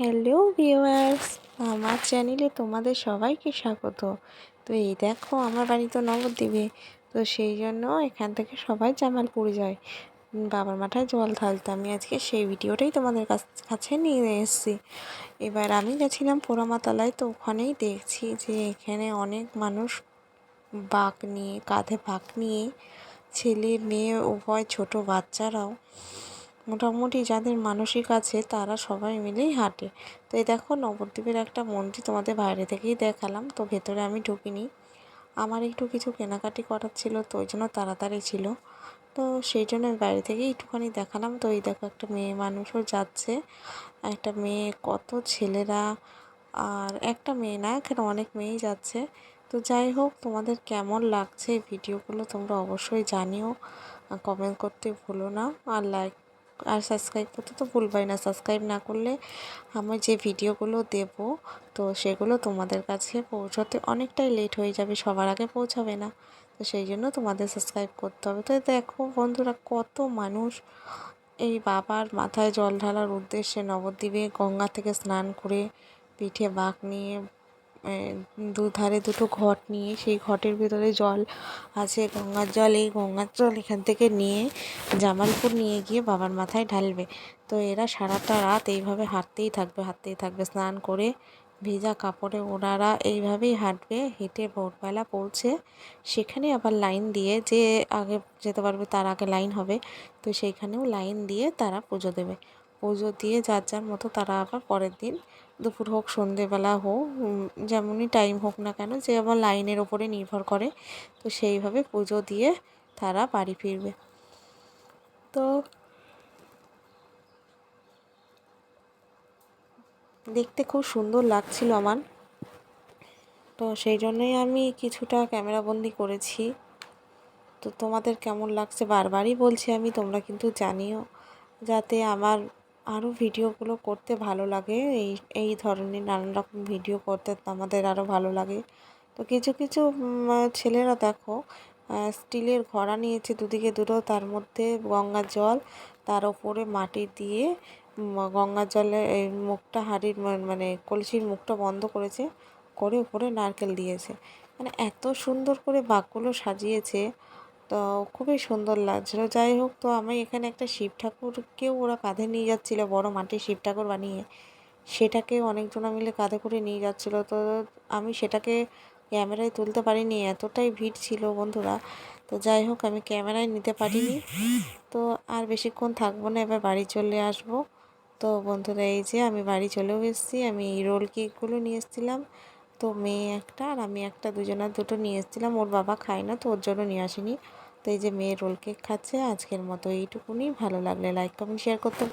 Hello viewers, আমার চ্যানেলে তোমাদের সবাইকে স্বাগত। তো এই দেখো, আমার বাড়ি তো নবদ্বীপে, তো সেই জন্য এখান থেকে সবাই জামালপুরে যায়। বাবার মাথায় জল ঢালতে। আমি আজকে সেই ভিডিওটাই তোমাদের কাছে নিয়ে এসেছি। এবার আমি গেছিলাম পোড়ামাতলায়, তো ওখানেই দেখছি যে এখানে অনেক মানুষ বাঘ নিয়ে, কাঁধে বাঘ নিয়ে, ছেলে, মেয়ে, উভয় ছোট বাচ্চারাও মোটামুটি যাদের মানসিক আছে তারা সবাই মিলেই হাঁটে। তো এই দেখো নবদ্বীপের একটা মন্দির তোমাদের বাইরে থেকেই দেখালাম, তো ভেতরে আমি ঢুকিনি। আমার একটু কিছু কেনাকাটি করার ছিল, তো ওই জন্য তাড়াতাড়ি ছিল। তো সেই জন্য বাইরে থেকেই একটুখানি দেখালাম। তো এই দেখো একটা মেয়ে মানুষও যাচ্ছে, একটা মেয়ে, কত ছেলেরা, আর একটা মেয়ে না, এখানে অনেক মেয়েই যাচ্ছে। তো যাই হোক, তোমাদের কেমন লাগছে ভিডিওগুলো তোমরা অবশ্যই জানিও। কমেন্ট করতে ভুলো না, আর লাইক আর সাবস্ক্রাইব করতে তো ভুলবাই না। সাবস্ক্রাইব না করলে আমি যে ভিডিওগুলো দেব, তো সেগুলো তোমাদের কাছে পৌঁছতে অনেকটাই লেট হয়ে যাবে, সবার আগে পৌঁছাবে না। তো সেই জন্য তোমাদের সাবস্ক্রাইব করতে হবে। তো দেখো বন্ধুরা কত মানুষ এই বাবার মাথায় জল ঢালার উদ্দেশ্যে নবদ্বীপে গঙ্গা থেকে স্নান করে পিঠে বাঘ নিয়ে দুধারে দুটো ঘট নিয়ে, সেই ঘটের ভিতরে জল আছে, গঙ্গার জল, এই গঙ্গার জল এখান থেকে নিয়ে জামালপুর নিয়ে গিয়ে বাবার মাথায় ঢালবে। তো এরা সারাটা রাত এইভাবে হাঁটতেই থাকবে হাঁটতেই থাকবে। স্নান করে ভেজা কাপড়ে ওনারা এইভাবেই হাঁটবে, হেঁটে ভোরবেলা পৌঁছে সেখানে আবার লাইন দিয়ে যে আগে যেতে পারবে তার আগে লাইন হবে, তো সেইখানেও লাইন দিয়ে তারা পুজো দেবে। পুজো দিয়ে যার যার মতো তারা আবার পরের দিন দুপুর হোক, সন্ধেবেলা হোক যেমনই টাইম হোক না কেন যে আবার লাইনের ওপরে নির্ভর করে, তো সেইভাবে পুজো দিয়ে তারা বাড়ি ফিরবে। তো দেখতে খুব সুন্দর লাগছিল আমার। তো সেই জন্যই আমি কিছুটা ক্যামেরাবন্দি করেছি। তো তোমাদের কেমন লাগছে? বারবারই বলছি আমি, তোমরা কিন্তু জানিও। যাতে আমার আরও ভিডিওগুলো করতে ভালো লাগে। এই এই ধরনের নানান রকম ভিডিও করতে আমাদের আরও ভালো লাগে। তো কিছু কিছু ছেলেরা দেখো স্টিলের ঘড়া নিয়েছে দুদিকে দুটো, তার মধ্যে গঙ্গার জল, তার ওপরে মাটি দিয়ে গঙ্গা জলে, এই মুখটা হাঁড়ির মানে কলসির মুখটা বন্ধ করেছে, করে উপরে নারকেল দিয়েছে। মানে এত সুন্দর করে বাঘগুলো সাজিয়েছে। তো খুবই সুন্দর লাগছিল। যাই হোক, তো আমি এখানে একটা শিব ঠাকুরকেও ওরা কাঁধে নিয়ে যাচ্ছিল, বড় মাটির শিব ঠাকুর বানিয়ে। সেটাকে অনেকজনা মিলে কাঁধে করে নিয়ে যাচ্ছিল। তো আমি সেটাকে ক্যামেরায় তুলতে পারিনি, এতটাই ভিড় ছিল বন্ধুরা। তো যাই হোক, আমি ক্যামেরায় নিতে পারিনি। তো আর বেশিক্ষণ থাকব না, এবার বাড়ি চলে আসব। তো বন্ধুরা, এই যে আমি বাড়ি চলেও এসেছি, আমি রোল কেকগুলো নিয়ে এসেছিলাম। তো মেয়ে একটা আর আমি একটা দুজনের দুটো নিয়ে এসেছিলাম। ওর বাবা খায় না, তো ওর জন্য নিয়ে আসিনি। তো এই যে মেয়ে রোল কেক খাচ্ছে, আজকের মতো এইটুকুনি। ভালো লাগলে লাইক কমেন্ট শেয়ার করতে